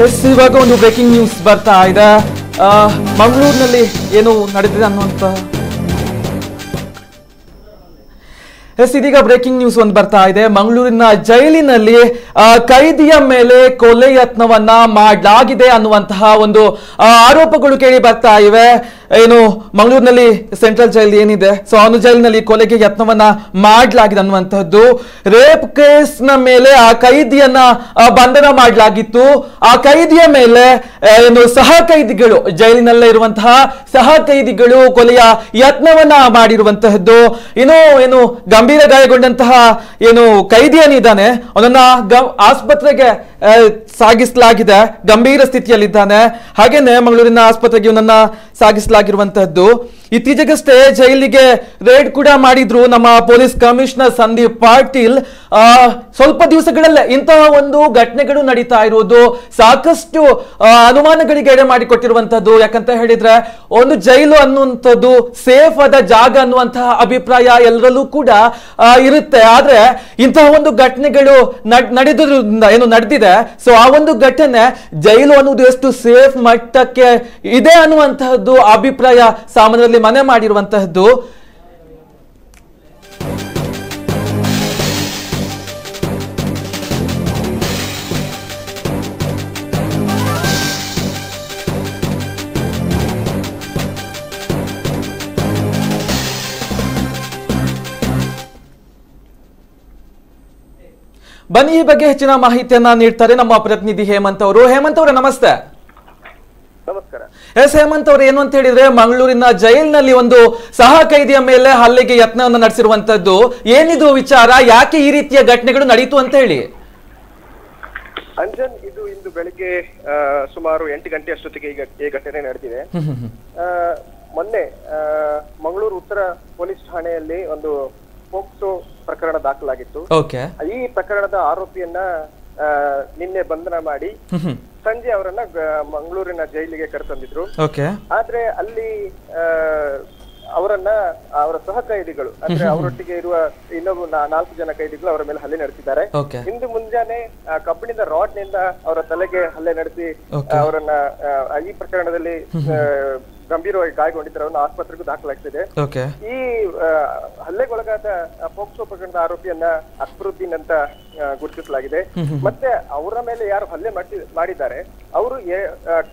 S, ಇವಾಗ ಒಂದು breaking news ಬರ್ತಾ ಇದೆ. ಮಂಗಳೂರಿನಲ್ಲಿ ಏನು ನಡೆದಿದೆ ಅನ್ನುವಂತ? ಎಸ್, ಇದೀಗ ಬ್ರೇಕಿಂಗ್ ನ್ಯೂಸ್ ಒಂದು ಬರ್ತಾ ಇದೆ. ಮಂಗಳೂರಿನ ಜೈಲಿನಲ್ಲಿ ಕೈದಿಯ ಮೇಲೆ ಕೊಲೆ ಯತ್ನವನ್ನ ಮಾಡಲಾಗಿದೆ ಅನ್ನುವಂತಹ ಒಂದು ಆರೋಪಗಳು ಕೇಳಿ ಬರ್ತಾ ಇವೆ. ಏನು, ಮಂಗಳೂರಿನಲ್ಲಿ ಸೆಂಟ್ರಲ್ ಜೈಲ್ ಏನಿದೆ? ಸೊ ಅವನು ಜೈಲಿನಲ್ಲಿ ಕೊಲೆಗೆ ಯತ್ನವನ್ನ ಮಾಡಲಾಗಿದೆ ಅನ್ನುವಂತಹದ್ದು. ರೇಪ್ ಕೇಸ್ ಮೇಲೆ ಆ ಕೈದಿಯನ್ನ ಬಂಧನ ಮಾಡಲಾಗಿತ್ತು. ಆ ಕೈದಿಯ ಮೇಲೆ ಏನು ಸಹ ಕೈದಿಗಳು, ಜೈಲಿನಲ್ಲೇ ಇರುವಂತಹ ಸಹ ಕೈದಿಗಳು ಕೊಲೆಯ ಯತ್ನವನ್ನ ಮಾಡಿರುವಂತಹದ್ದು. ಇನ್ನು, ಏನು ಗಂಭೀರ ಗಾಯಗೊಂಡಂತಹ ಏನು ಕೈದಿ ಏನಿದ್ದಾನೆ ಅವನನ್ನ ಆಸ್ಪತ್ರೆಗೆ ಸಾಗಿಸಲಾಗಿದೆ. ಗಂಭೀರ ಸ್ಥಿತಿಯಲ್ಲಿದ್ದಾನೆ. ಹಾಗೇನೆ ಮಂಗಳೂರಿನ ಆಸ್ಪತ್ರೆಗೆ ಇವನನ್ನ ಸಾಗಿಸಲಾಗಿರುವಂತಹದ್ದು. ಇತ್ತೀಚೆಗಷ್ಟೇ ಜೈಲಿಗೆ ರೇಡ್ ಕೂಡ ಮಾಡಿದ್ರು ನಮ್ಮ ಪೊಲೀಸ್ ಕಮಿಷನರ್ ಸಂದೀಪ್ ಪಾಟೀಲ್. ಸ್ವಲ್ಪ ದಿವಸಗಳಲ್ಲೇ ಇಂತಹ ಒಂದು ಘಟನೆಗಳು ನಡೀತಾ ಇರುವುದು ಸಾಕಷ್ಟು ಅನುಮಾನಗಳಿಗೆ ಎಡೆ ಮಾಡಿಕೊಟ್ಟಿರುವಂತದ್ದು. ಯಾಕಂತ ಹೇಳಿದ್ರೆ, ಒಂದು ಜೈಲು ಅನ್ನುವಂಥದ್ದು ಸೇಫ್ ಆದ ಜಾಗ ಅನ್ನುವಂತಹ ಅಭಿಪ್ರಾಯ ಎಲ್ಲರಲ್ಲೂ ಕೂಡ ಇರುತ್ತೆ. ಆದ್ರೆ ಇಂತಹ ಒಂದು ಘಟನೆಗಳು ನಡ್- ನಡೆದಿರೋದ್ರಿಂದ ಏನು ನಡೆದಿದೆ, ಸೊ ಆ ಒಂದು ಘಟನೆ ಜೈಲು ಅನ್ನುವುದು ಎಷ್ಟು ಸೇಫ್ ಮಟ್ಟಕ್ಕೆ ಇದೆ ಅನ್ನುವಂತಹದ್ದು ಅಭಿಪ್ರಾಯ ಸಾಮಾನ್ಯರಲ್ಲಿ ಮನೆ ಮಾಡಿರುವಂತಹದ್ದು. ಬನ್ನಿ ಈ ಬಗ್ಗೆ ಹೆಚ್ಚಿನ ಮಾಹಿತಿಯನ್ನ ನೀಡ್ತಾರೆ ನಮ್ಮ ಪ್ರತಿನಿಧಿ ಹೇಮಂತ್ ಅವರು. ಹೇಮಂತ್ ಅವರೇ, ನಮಸ್ತೆ. ಎಸ್ ಹೇಮಂತ್ ಅವರು ಏನು ಅಂತ ಹೇಳಿದ್ರೆ ಮಂಗಳೂರಿನ ಜೈಲ್ನಲ್ಲಿ ಒಂದು ಸಹ ಕೈದಿಯ ಮೇಲೆ ಹಲ್ಲೆಗೆ ಯತ್ನವನ್ನು ನಡೆಸಿರುವಂತದ್ದು. ಏನಿದು ವಿಚಾರ? ಯಾಕೆ ಈ ರೀತಿಯ ಘಟನೆಗಳು ನಡೀತು ಅಂತ ಹೇಳಿ. ಅಂಜನ್ ಇದು ಇಂದು ಬೆಳಿಗ್ಗೆ ಸುಮಾರು ಎಂಟು ಗಂಟೆ ಅಷ್ಟೊತ್ತಿಗೆ ಈಗ ಈ ಘಟನೆ ನಡೆದಿದೆ. ಮೊನ್ನೆ ಮಂಗಳೂರು ಉತ್ತರ ಪೊಲೀಸ್ ಠಾಣೆಯಲ್ಲಿ ಒಂದು ಪೋಕ್ಸೋ ಪ್ರಕರಣ ದಾಖಲಾಗಿತ್ತು. ಈ ಪ್ರಕರಣದ ಆರೋಪಿಯನ್ನ ನಿನ್ನೆ ಬಂಧನ ಮಾಡಿ ಸಂಜೆ ಅವರನ್ನ ಮಂಗಳೂರಿನ ಜೈಲಿಗೆ ಕರೆತಂದಿದ್ರು. ಆದ್ರೆ ಅಲ್ಲಿ ಅವರನ್ನ ಅವರ ಸಹ ಕೈದಿಗಳು ಅಂದ್ರೆ ಅವರೊಟ್ಟಿಗೆ ಇರುವ ಇನ್ನೊಬ್ಬ ನಾಲ್ಕು ಜನ ಕೈದಿಗಳು ಅವರ ಮೇಲೆ ಹಲ್ಲೆ ನಡೆಸಿದ್ದಾರೆ. ಇಂದು ಮುಂಜಾನೆ ಕಬ್ಬಿಣದ ರಾಡ್ನಿಂದ ಅವರ ತಲೆಗೆ ಹಲ್ಲೆ ನಡೆಸಿ. ಅವರನ್ನ ಈ ಪ್ರಕರಣದಲ್ಲಿ ಗಂಭೀರವಾಗಿ ಗಾಯಗೊಂಡಿದ್ದಾರೆ ಅವನ್ನ ಆಸ್ಪತ್ರೆಗೂ ದಾಖಲಾಗ್ತಿದೆ. ಈ ಹಲ್ಲೆಗೊಳಗಾದ ಪೋಕ್ಸೋ ಪ್ರಕರಣದ ಆರೋಪಿಯನ್ನ ಅಕ್ಬರುದ್ದೀನ್ ಅಂತ ಗುರುತಿಸಲಾಗಿದೆ. ಮತ್ತೆ ಅವರ ಮೇಲೆ ಯಾರು ಹಲ್ಲೆ ಮಾಡಿ- ಮಾಡಿದ್ದಾರೆ ಅವರು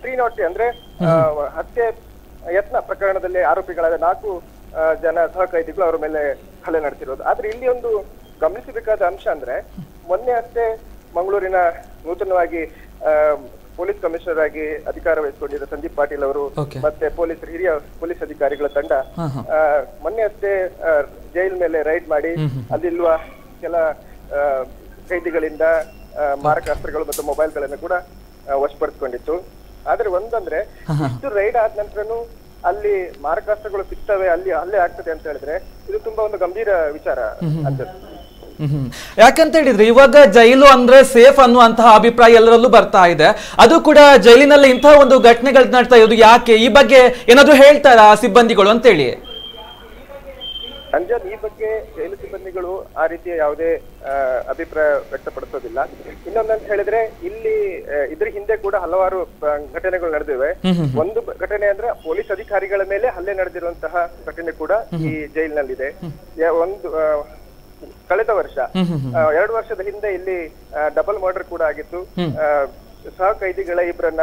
ಟ್ರೀ ನೋಟ್ ಅಂದ್ರೆ ಹತ್ಯೆ ಯತ್ನ ಪ್ರಕರಣದಲ್ಲಿ ಆರೋಪಿಗಳಾದ ನಾಲ್ಕು ಜನ ಸಹ ಕೈದಿಗಳು ಅವರ ಮೇಲೆ ಹಲ್ಲೆ ನಡೆಸಿರೋದು. ಆದ್ರೆ ಇಲ್ಲಿ ಒಂದು ಗಮನಿಸಬೇಕಾದ ಅಂಶ ಅಂದ್ರೆ ಮೊನ್ನೆ ಅಷ್ಟೇ ಮಂಗಳೂರಿನ ನೂತನವಾಗಿ ಪೊಲೀಸ್ ಕಮಿಷನರ್ ಆಗಿ ಅಧಿಕಾರ ವಹಿಸಿಕೊಂಡಿದ್ದ ಸಂದೀಪ್ ಪಾಟೀಲ್ ಅವರು ಮತ್ತೆ ಪೊಲೀಸ್ ಹಿರಿಯ ಪೊಲೀಸ್ ಅಧಿಕಾರಿಗಳ ತಂಡ ಮೊನ್ನೆ ಅಷ್ಟೇ ಜೈಲ್ ಮೇಲೆ ರೈಡ್ ಮಾಡಿ ಅಲ್ಲಿರುವ ಕೆಲ ಆ, ಕೈದಿಗಳಿಂದ ಆ, ಮಾರಕಾಸ್ತ್ರಗಳು ಮತ್ತು ಮೊಬೈಲ್ಗಳನ್ನು ಕೂಡ ವಶಪಡಿಸಿಕೊಂಡಿತ್ತು. ಆದ್ರೆ ಒಂದಂದ್ರೆ ಇಷ್ಟು ರೈಡ್ ಆದ ನಂತರನು ಅಲ್ಲಿ ಮಾರಕಾಸ್ತ್ರಗಳು ಸಿಗ್ತವೆ ಅಲ್ಲಿ ಅಲ್ಲೇ ಆಗ್ತದೆ ಅಂತ ಹೇಳಿದ್ರೆ ಇದು ತುಂಬಾ ಒಂದು ಗಂಭೀರ ವಿಚಾರ ಅಂತ. ಯಾಕಂತ ಹೇಳಿದ್ರೆ ಇವಾಗ ಜೈಲು ಅಂದ್ರೆ ಸೇಫ್ ಅನ್ನುವಂತಹ ಅಭಿಪ್ರಾಯ ಎಲ್ಲರಲ್ಲೂ ಬರ್ತಾ ಇದೆ. ಅದು ಕೂಡ ಜೈಲಿನಲ್ಲಿ ಇಂತಹ ಒಂದು ಘಟನೆಗಳು ನಡ್ತಾ ಇರೋದು ಯಾಕೆ? ಈ ಬಗ್ಗೆ ಏನಾದ್ರು ಹೇಳ್ತಾರಾ ಸಿಬ್ಬಂದಿಗಳು ಅಂತೇಳಿ? ಅಂಜನ್ ಈ ಬಗ್ಗೆ ಜೈಲು ಸಿಬ್ಬಂದಿಗಳು ಆ ರೀತಿಯ ಯಾವುದೇ ಅಭಿಪ್ರಾಯ ವ್ಯಕ್ತಪಡಿಸೋದಿಲ್ಲ. ಇನ್ನೊಂದಂತ ಹೇಳಿದ್ರೆ ಇಲ್ಲಿ ಇದ್ರ ಹಿಂದೆ ಕೂಡ ಹಲವಾರು ಘಟನೆಗಳು ನಡೆದಿವೆ. ಒಂದು ಘಟನೆ ಅಂದ್ರೆ ಪೊಲೀಸ್ ಅಧಿಕಾರಿಗಳ ಮೇಲೆ ಹಲ್ಲೆ ನಡೆದಿರುವಂತಹ ಘಟನೆ ಕೂಡ ಈ ಜೈಲಿನಲ್ಲಿದೆ. ಒಂದು ಕಳೆದ ವರ್ಷ ಎರಡು ವರ್ಷದ ಹಿಂದೆ ಇಲ್ಲಿ ಡಬಲ್ ಮರ್ಡರ್ ಕೂಡ ಆಗಿತ್ತು. ಸಹ ಕೈದಿಗಳ ಇಬ್ಬರನ್ನ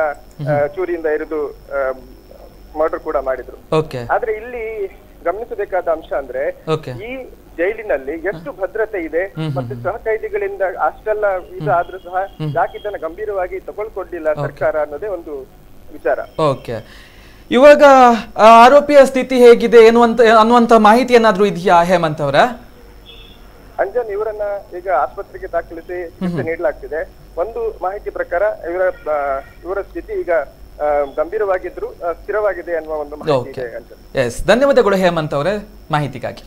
ಚೂರಿಯಿಂದ ಇರಿದು ಮರ್ಡರ್ ಕೂಡ ಮಾಡಿದ್ರು. ಆದ್ರೆ ಇಲ್ಲಿ ಗಮನಿಸಬೇಕಾದ ಅಂಶ ಅಂದ್ರೆ ಈ ಜೈಲಿನಲ್ಲಿ ಎಷ್ಟು ಭದ್ರತೆ ಇದೆ ಮತ್ತೆ ಸಹ ಕೈದಿಗಳಿಂದ ಅಷ್ಟೆಲ್ಲ ಇದು ಆದ್ರೂ ಸಹ ಯಾಕೆ ಇದನ್ನ ಗಂಭೀರವಾಗಿ ತಗೊಳ್ಕೊಂಡಿಲ್ಲ ಸರ್ಕಾರ ಅನ್ನೋದೇ ಒಂದು ವಿಚಾರ. ಓಕೆ. ಇವಾಗ ಆರೋಪಿಯ ಸ್ಥಿತಿ ಹೇಗಿದೆ ಎನ್ನುವಂತ ಅನ್ನುವಂತ ಮಾಹಿತಿ ಏನಾದ್ರೂ ಇದೆಯಾ ಹೇಮಂತ್ ಅವರ? ಅಂಜನ್ ಇವರನ್ನ ಈಗ ಆಸ್ಪತ್ರೆಗೆ ದಾಖಲಿಸಿ ಚಿಕಿತ್ಸೆ ನೀಡಲಾಗ್ತಿದೆ. ಒಂದು ಮಾಹಿತಿ ಪ್ರಕಾರ ಇವರ ಇವರ ಸ್ಥಿತಿ ಈಗ ಗಂಭೀರವಾಗಿದ್ರು ಸ್ಥಿರವಾಗಿದೆ ಅನ್ನುವ ಒಂದು ಮಾಹಿತಿ ಇದೆ ಅಂಜನ್. ಎಸ್ ಧನ್ಯವಾದಗಳು ಹೇಮಂತ್ ಅವರೇ ಮಾಹಿತಿಗಾಗಿ.